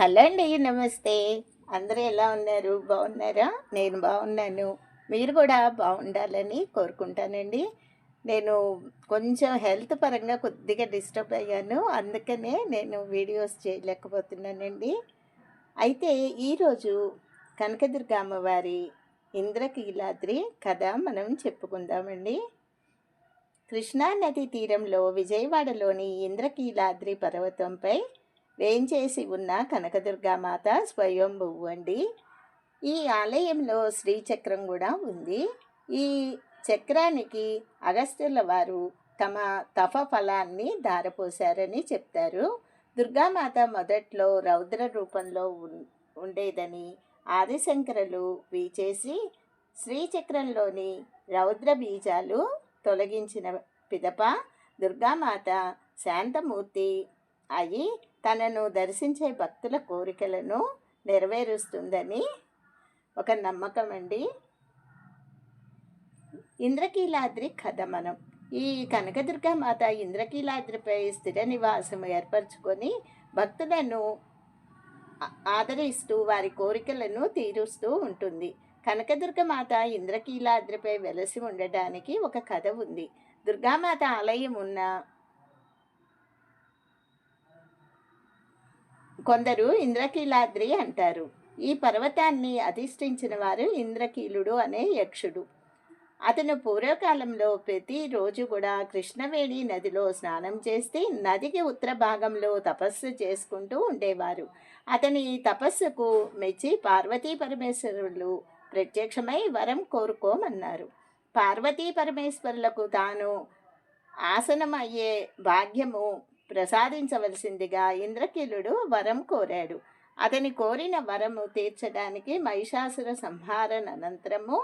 Hello అండి నమస్తే. అందరూ ఎలా ఉన్నారు? బాగున్నారా? నేను బాగున్నాను. మీరు కూడా బాగుండాలని కోరుకుంటానండి. నేను కొంచెం హెల్త్ పరంగా కొద్దిగా డిస్టర్బ్ అయ్యాను. అందుకనే నేను వీడియోస్ చేయలేకపోతున్నానండి. అయితే ఈరోజు కనకదుర్గ అమ్మవారి ఇంద్రకీలాద్రి కథ మనం చెప్పుకుందామండి. కృష్ణా నది తీరంలో విజయవాడలోని ఇంద్రకీలాద్రి పర్వతంపై వేంచేసి ఉన్న కనకదుర్గామాత స్వయంభువు అండి ఈ ఆలయంలో శ్రీచక్రం కూడా ఉంది. ఈ చక్రానికి అగస్త్యుల వారు తమ తప ఫలాన్ని దారపోశారని చెప్తారు. దుర్గామాత మొదట్లో రౌద్ర రూపంలో ఉండేదని ఆదిశంకరులు వీచేసి శ్రీచక్రంలోని రౌద్ర బీజాలు తొలగించిన పిదప దుర్గామాత శాంతమూర్తి అయి తనను దర్శించే భక్తుల కోరికలను నెరవేరుస్తుందని ఒక నమ్మకం అండి. ఇంద్రకీలాద్రి కథ మనం ఈ కనకదుర్గమాత ఇంద్రకీలాద్రిపై స్థిర నివాసం ఏర్పరచుకొని భక్తులను ఆదరిస్తూ వారి కోరికలను తీరుస్తూ ఉంటుంది. కనకదుర్గమాత ఇంద్రకీలాద్రిపై వెలసి ఉండటానికి ఒక కథ ఉంది. దుర్గామాత ఆలయం ఉన్న కొందరు ఇంద్రకీలాద్రి అంటారు. ఈ పర్వతాన్ని అధిష్ఠించిన వారు ఇంద్రకీలుడు అనే యక్షుడు. అతను పూర్వకాలంలో ప్రతిరోజు కూడా కృష్ణవేణి నదిలో స్నానం చేస్తే నదికి ఉత్తర భాగంలో తపస్సు చేసుకుంటూ ఉండేవారు. అతని తపస్సుకు మెచ్చి పార్వతీ పరమేశ్వరులు ప్రత్యక్షమై వరం కోరుకోమన్నారు. పార్వతీ పరమేశ్వరులకు తాను ఆసనం అయ్యే భాగ్యము ప్రసాదించవలసిందిగా ఇంద్రకీలుడు వరం కోరాడు. అతని కోరిన వరము తీర్చడానికి మహిషాసుర సంహారణ అనంతరము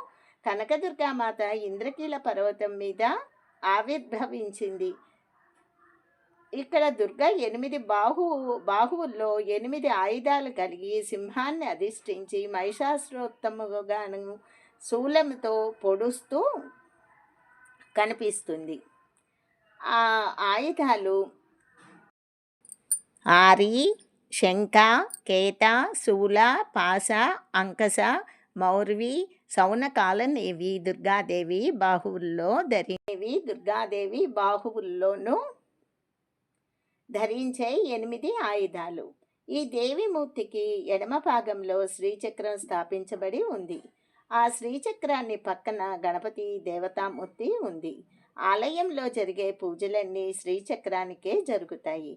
కనకదుర్గామాత ఇంద్రకీల పర్వతం మీద ఆవిర్భవించింది. ఇక్కడ దుర్గ ఎనిమిది బాహు బాహువుల్లో ఎనిమిది ఆయుధాలు కలిగి సింహాన్ని అధిష్ఠించి మహిషాసురోత్తముగాను శూలంతో పొడుస్తూ కనిపిస్తుంది. ఆ ఆయుధాలు ఆరి శంఖ కేత శూల పాస అంకస మౌర్వి సౌనకాలనేవి దుర్గాదేవి బాహువుల్లో ధరివి దుర్గాదేవి బాహువుల్లోనూ ధరించే ఎనిమిది ఆయుధాలు. ఈ దేవిమూర్తికి ఎడమ భాగంలో శ్రీచక్రం స్థాపించబడి ఉంది. ఆ శ్రీచక్రాన్ని పక్కన గణపతి దేవతామూర్తి ఉంది. ఆలయంలో జరిగే పూజలన్నీ శ్రీచక్రానికే జరుగుతాయి.